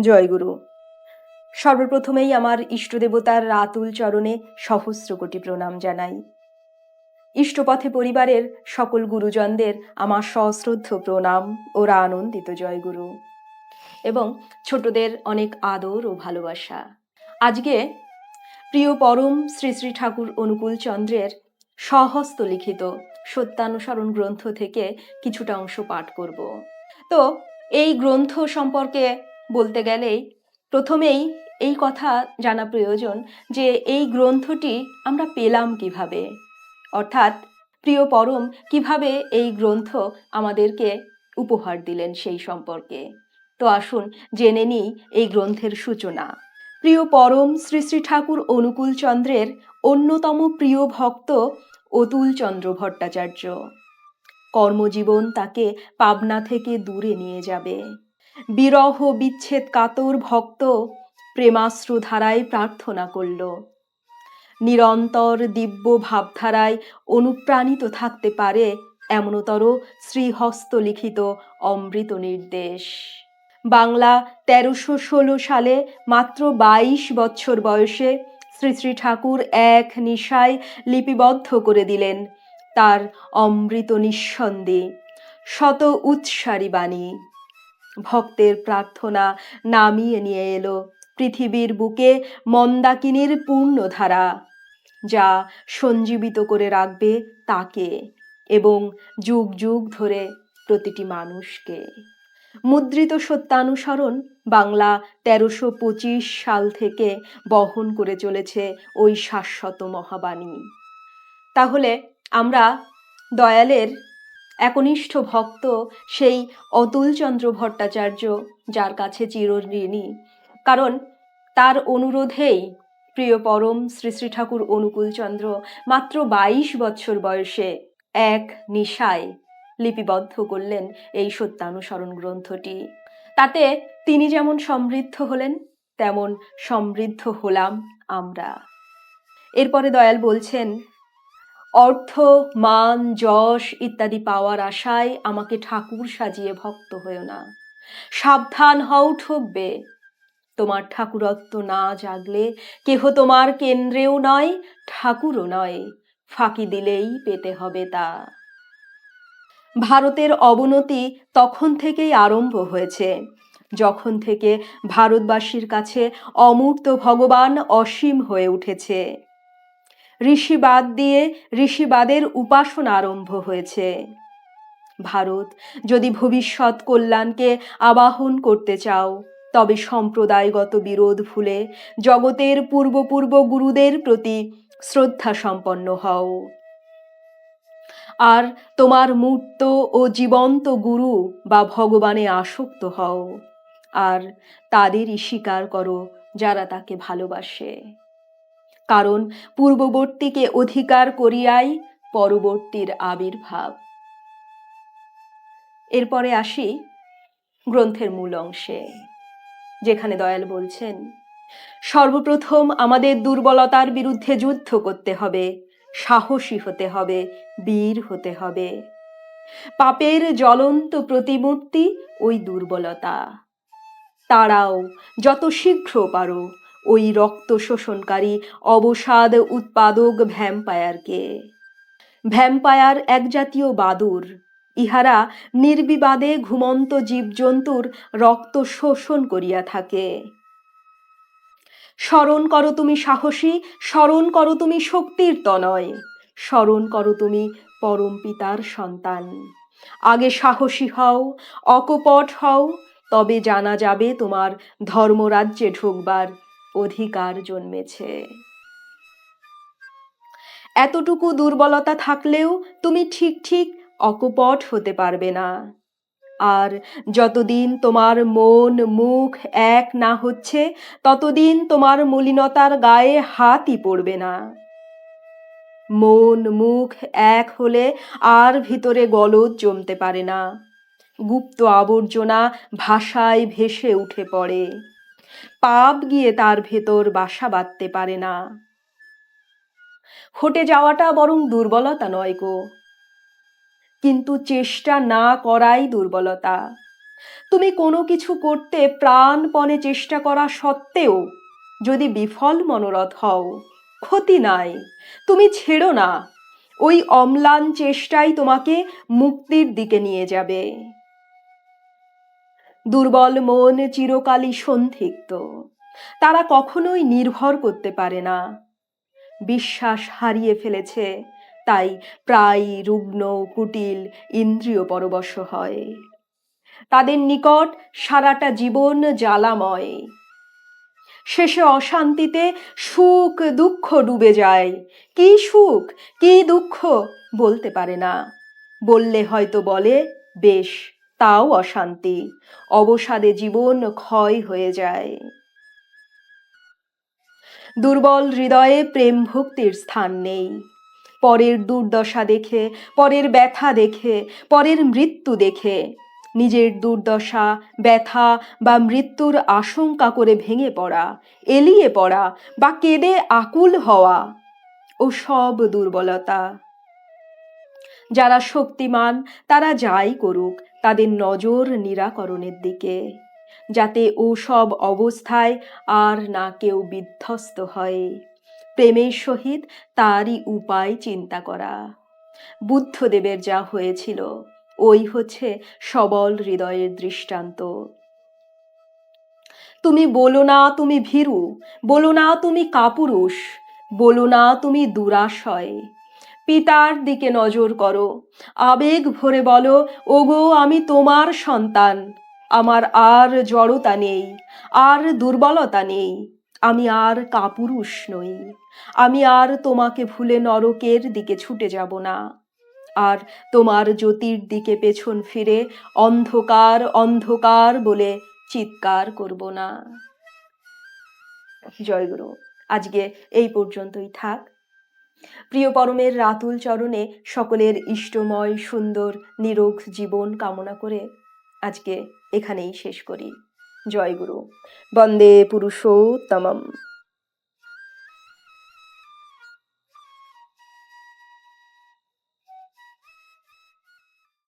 জয়গুরু। সর্বপ্রথমেই আমার ইষ্টদেবতার রাতুল চরণে সহস্র কোটি প্রণাম জানাই। ইষ্টপথে পরিবারের সকল গুরুজনদের আমার সশ্রদ্ধ প্রণাম ওরা আনন্দিত জয়গুরু। এবং ছোটদের অনেক আদর ও ভালোবাসা। আজকে প্রিয় পরম শ্রী শ্রী ঠাকুর অনুকূল চন্দ্রের স্বহস্ত লিখিত সত্যানুসরণ গ্রন্থ থেকে কিছুটা অংশ পাঠ করব। তো এই গ্রন্থ সম্পর্কে বলতে গেলেই প্রথমেই এই কথা জানা প্রয়োজন যে এই গ্রন্থটি আমরা পেলাম কীভাবে? অর্থাৎ প্রিয় পরম, কীভাবে এই গ্রন্থ আমাদেরকে উপহার দিলেন সেই সম্পর্কে? তো আসুন জেনে নিই এই গ্রন্থের সূচনা। প্রিয় পরম, শ্রী শ্রী ঠাকুর অনুকূল চন্দ্রের অন্যতম প্রিয় ভক্ত অতুল চন্দ্র ভট্টাচার্য। কর্মজীবন তাকে পাবনা থেকে দূরে নিয়ে যাবে। বিরহ বিচ্ছেদ কাতর ভক্ত প্রেমাশ্রু ধারায় প্রার্থনা করল। নিরন্তর দিব্য ভাবধারায় অনুপ্রাণিত থাকতে পারে এমনতর শ্রীহস্ত লিখিত অমৃত নির্দেশ। বাংলা তেরোশো ষোলো সালে মাত্র বাইশ বছর বয়সে শ্রী শ্রী ঠাকুর এক নিশায় লিপিবদ্ধ করে দিলেন তার অমৃত নিঃসন্দেহ শত উৎসারী বাণী। ভক্তের প্রার্থনা নামিয়ে নিয়ে এলো পৃথিবীর বুকে মন্দাকিনীর পূর্ণধারা, যা সঞ্জীবিত করে রাখবে তাকে এবং যুগ যুগ ধরে প্রতিটি মানুষকে। মুদ্রিত সত্যানুসরণ বাংলা তেরোশো পঁচিশ সাল থেকে বহন করে চলেছে ওই শাশ্বত মহাবাণী। তাহলে আমরা দয়ালের একনিষ্ঠ ভক্ত সেই অতুলচন্দ্র ভট্টাচার্য, যার কাছে চিরঋণী। কারণ তার অনুরোধেই প্রিয় পরম শ্রী শ্রী ঠাকুর অনুকূলচন্দ্র মাত্র বাইশ বছর বয়সে এক নিশায় লিপিবদ্ধ করলেন এই সত্যানুসরণ গ্রন্থটি। তাতে তিনি যেমন সমৃদ্ধ হলেন, তেমন সমৃদ্ধ হলাম আমরা। এরপরে দয়াল বলছেন অর্থ, মান, যশ ইত্যাদি পাওয়ার আশায় আমাকে ঠাকুর সাজিয়ে ভক্ত হয়েও না। সাবধান হও ঠকবে। তোমার ঠাকুরত্ব না জাগলে কেহ তোমার কেন্দ্রেও নয়, ঠাকুরও নয়। ফাঁকি দিলেই পেতে হবে তা। ভারতের অবনতি তখন থেকেই আরম্ভ হয়েছে। যখন থেকে ভারতবাসীর কাছে অমূর্ত ভগবান অসীম হয়ে উঠেছে। ঋষিবাদ দিয়ে ঋষিবাদের উপাসনা আরম্ভ হয়েছে। ভারত, যদি ভবিষ্যৎ কল্যাণকে আবাহন করতে চাও, তবে সম্প্রদায়গত বিরোধ ভুলে জগতের পূর্বপূর্ব গুরুদের প্রতি শ্রদ্ধা সম্পন্ন হও। আর তোমার মূর্ত ও জীবন্ত গুরু বা ভগবানে আসক্ত হও। আর তাদেরই স্বীকার করো যারা তাকে ভালোবাসে। কারণ পূর্ববর্তীকে অধিকার করিয়াই পরবর্তীর আবির্ভাব। এরপরে আসি গ্রন্থের মূল অংশে, যেখানে দয়াল বলছেন, সর্বপ্রথম আমাদের দুর্বলতার বিরুদ্ধে যুদ্ধ করতে হবে, সাহসী হতে হবে, বীর হতে হবে। পাপের জ্বলন্ত প্রতিমূর্তি ওই দুর্বলতা। তারাও যত শীঘ্র পারো ওই রক্ত শোষণকারী অবসাদ উৎপাদক ভ্যাম্পায়ারকে। ভ্যাম্পায়ার এক জাতীয় বাদুর। ইহারা নির্বিবাদে ঘুমন্ত জীবজন্তুর রক্ত শোষণ করিয়া থাকে। স্মরণ করো তুমি সাহসী, স্মরণ করো তুমি শক্তির তনয়, স্মরণ করো তুমি পরম পিতার সন্তান। আগে সাহসী হও, অকপট হও, তবে জানা যাবে তোমার ধর্মরাজ্যে ঢুকবার অধিকার জন্মেছে। এতটুকু দুর্বলতা থাকলেও তুমি ঠিক ঠিক অকপট হতে পারবে না। আর যতদিন তোমার মন, মুখ এক না হচ্ছে, ততদিন তোমার মলিনতার গায়ে হাতই পড়বে না। মন, মুখ এক হলে আর ভিতরে গলদ জমতে পারে না। গুপ্ত আবর্জনা ভাষায় ভেসে উঠে পড়ে। পাপ গিয়ে তার ভেতর বাসা বাঁধতে পারে না। হটে যাওয়াটা বরং দুর্বলতা নয় গো। কিন্তু চেষ্টা না করাই দুর্বলতা। তুমি কোনো কিছু করতে প্রাণপণে চেষ্টা করা সত্ত্বেও যদি বিফল মনোরথ হও, ক্ষতি নাই, তুমি ছেড়ো না। ওই অম্লান চেষ্টাই তোমাকে মুক্তির দিকে নিয়ে যাবে। দুর্বল মন চিরকালই সন্ধিক্ত তারা কখনোই নির্ভর করতে পারে না। বিশ্বাস হারিয়ে ফেলেছে, তাই প্রায় রুগ্ন, কুটিল, ইন্দ্রিয় পরবশ হয়। তাদের নিকট সারাটা জীবন জ্বালাময়। শেষে অশান্তিতে সুখ, দুঃখ ডুবে যায়। কি সুখ, কি দুঃখ বলতে পারে না। বললে হয়তো বলে, বেশ তাও অশান্তি। অবসাদে জীবন ক্ষয় হয়ে যায়। দুর্বল হৃদয়ে প্রেম ভক্তির স্থান নেই। পরের দুর্দশা দেখে, পরের ব্যথা দেখে, পরের মৃত্যু দেখে। নিজের দুর্দশা, ব্যথা বা মৃত্যুর আশঙ্কা করে ভেঙে পড়া, এলিয়ে পড়া বা কেঁদে আকুল হওয়া ও সব দুর্বলতা। যারা শক্তিমান, তারা যাই করুক তাদের নজর নিরাকরণের দিকে, যাতে ও সব অবস্থায় আর না কেউ বিধ্বস্ত হয়। প্রেমের সহিত তারই উপায় চিন্তা করা। বুদ্ধদেবের যা হয়েছিল, ওই হচ্ছে সবল হৃদয়ের দৃষ্টান্ত। তুমি বলো না তুমি ভীরু, বলো না তুমি কাপুরুষ, বলো না তুমি দুরাশয়। পিতার দিকে নজর করো। আবেগ ভরে বলো, ওগো, আমি তোমার সন্তান। আমার আর জড়তা নেই, আর দুর্বলতা নেই। আমি আর কাপুরুষ নই। আমি আর তোমাকে ভুলে নরকের দিকে ছুটে যাব না। আর তোমার জ্যোতির দিকে পেছন ফিরে অন্ধকার অন্ধকার বলে চিৎকার করব না। জয়গুরু, আজকে এই পর্যন্তই থাক। প্রিয় পরমের রাতুল চরণে সকলের ইষ্টময়, সুন্দর, নিরোগ জীবন কামনা করে আজকে এখানেই শেষ করি। জয় গুরু। বন্দে পুরুষোত্তমম।